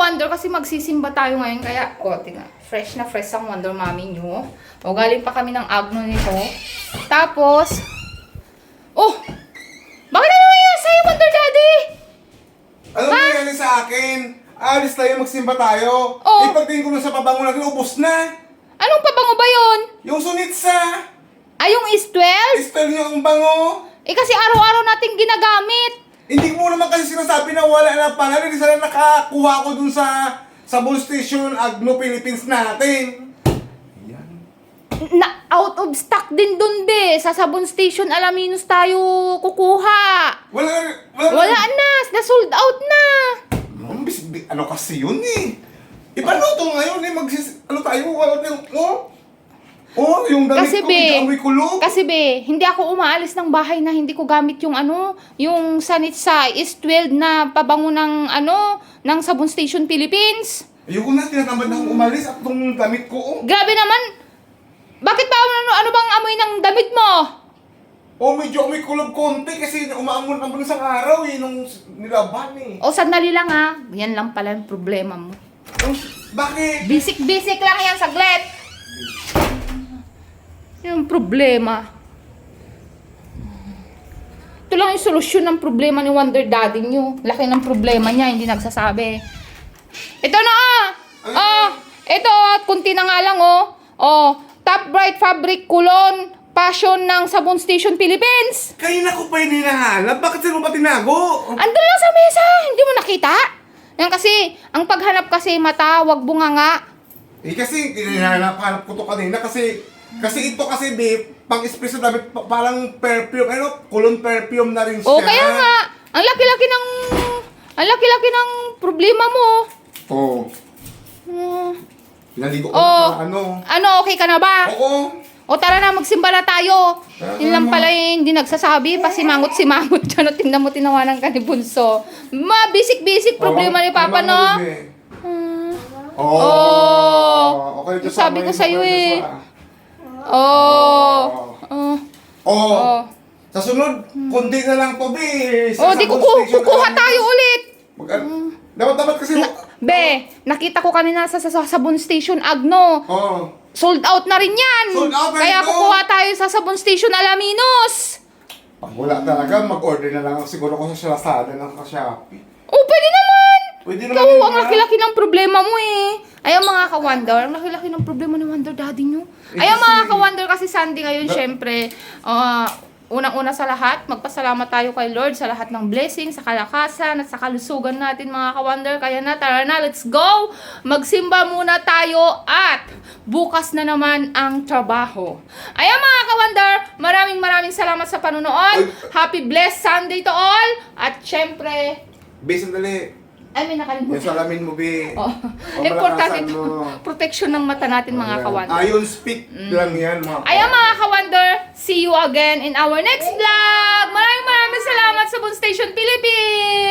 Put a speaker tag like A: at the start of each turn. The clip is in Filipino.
A: ka-wonder kasi magsisimba tayo ngayon. Kaya, o, tingnan. Fresh na fresh ang Wonder Mommy nyo. O, galing pa kami ng agno nito. Tapos, oh! Bakit ano nangyayari sa'yo, Wonder Daddy?
B: Ano nangyayari sa akin? Alis tayo, magsimba tayo.
A: Oo.
B: Eh, pagtingin ko na sa pabango natin, ubos na.
A: Anong pabango ba yun?
B: Yung sunitsa.
A: Ay, yung is 12?
B: Istel niyo ang bango.
A: Eh, kasi araw-araw natin ginagamit.
B: Hindi mo naman kasi sinasabi na wala na pala. Hindi sana nakakuha ko dun sa sa ball station Agno Philippines natin. Yan.
A: Na, out of stock din dun, be. Sa Sabon Station Alaminos tayo kukuha.
B: Wala, wala,
A: Wala na. Na-sold out na.
B: Ano, bis- bi- ano kasi yun eh. Iba na ngayon eh. Magsis, ano tayo, wala tayong, oh. Yung damit
A: Kasi,
B: ko,
A: be,
B: amoy kulog.
A: kasi be, hindi ako umaalis ng bahay na hindi ko gamit yung ano, yung Sanitsa is 12 na pabango ng ano, ng Sabon Station Philippines.
B: Ayoko na, tinatamad na akong umalis at itong damit ko, oh.
A: Grabe naman. Bakit ba ano, ano bang amoy ng damit mo?
B: Oh, medyo amoy kulog konti kasi umaamon naman isang araw eh, nung nilaban eh.
A: O sandali lang ha. Yan lang pala yung problema mo.
B: Oh, bakit?
A: Basic-basic lang yan, saglit. Yung problema. Ito lang yung solusyon ng problema ni Wonder Daddy nyo. Laki ng problema niya, hindi nagsasabi. Ito na ah! Oh, ito at kunti na nga lang oh. Oh, Top Bright Fabric Kulon Passion ng Sabon Station Philippines.
B: Kanina ko pa yun hinahanap, bakit sino ba tinago?
A: Andun lang sa mesa, hindi mo nakita? Yan kasi, ang paghanap kasi mata, wag bunganga.
B: Eh kasi, hinahanap ko to kanina kasi, kasi ito kasi babe, pang damit, pa- parang perfume, ano, kulon perfume na rin siya.
A: O kaya nga, ang laki-laki ng ang laki-laki ng problema mo.
B: Oo.
A: Uh,
B: Pinaligo ko
A: Oh.
B: na ano.
A: ano, okay ka na ba?
B: Oo.
A: O tara na, magsimba na tayo.
B: Tara
A: Yun lang
B: na.
A: pala yung hindi nagsasabi. Pasimangot-simangot dyan. O, tingnan mo, tinawanan ka ni Bunso. Ma, basic-basic problema ni Papa, no? Hmm.
B: Oo.
A: Oh.
B: Okay,
A: Yung sabi ko sa'yo eh.
B: Kasama.
A: Oh. Oh.
B: Oo.
A: Oh.
B: Sa sunod, kundi na lang to, be.
A: Oh,
B: Sa-
A: di
B: sa
A: kuku kukuha tayo ulit.
B: Mag- dapat, dapat kasi...
A: Be, nakita ko kanina sa, sa, sa Sabon Station Agno.
B: Oo.
A: Sold out na rin yan.
B: Sold out na
A: Kaya
B: ito.
A: kukuha tayo sa Sabon Station Alaminos.
B: Pag wala talaga, mag-order na lang ako siguro ko sa Lazada ng ka-Shopee.
A: Oh, pwede naman.
B: Pwede
A: Ikaw,
B: naman yun,
A: ang laki-laki ng problema mo eh. Ayaw mga ka-wonder, ang laki-laki ng problema ni Wonder Daddy nyo.
B: Kasi-
A: mga ka-wonder kasi Sunday ngayon, syempre, ah, unang-una sa lahat, magpasalamat tayo kay Lord sa lahat ng blessings, sa kalakasan at sa kalusugan natin mga ka-wonder. Kaya na, tara na, let's go! Magsimba muna tayo at bukas na naman ang trabaho. Ayan mga ka-wonder, maraming maraming salamat sa panunood. Happy blessed Sunday to all. At syempre,
B: Be, sandali.
A: Ay may nakalimutan.
B: Yung salamin mo, be.
A: Oh. Importante
B: malakasan
A: ito. Protection ng mata natin mga kawander.
B: Ayon speak lang yan, mga
A: Ayan mga kawander, see you again in our next vlog! Maraming maraming salamat sa Boon Station Philippines!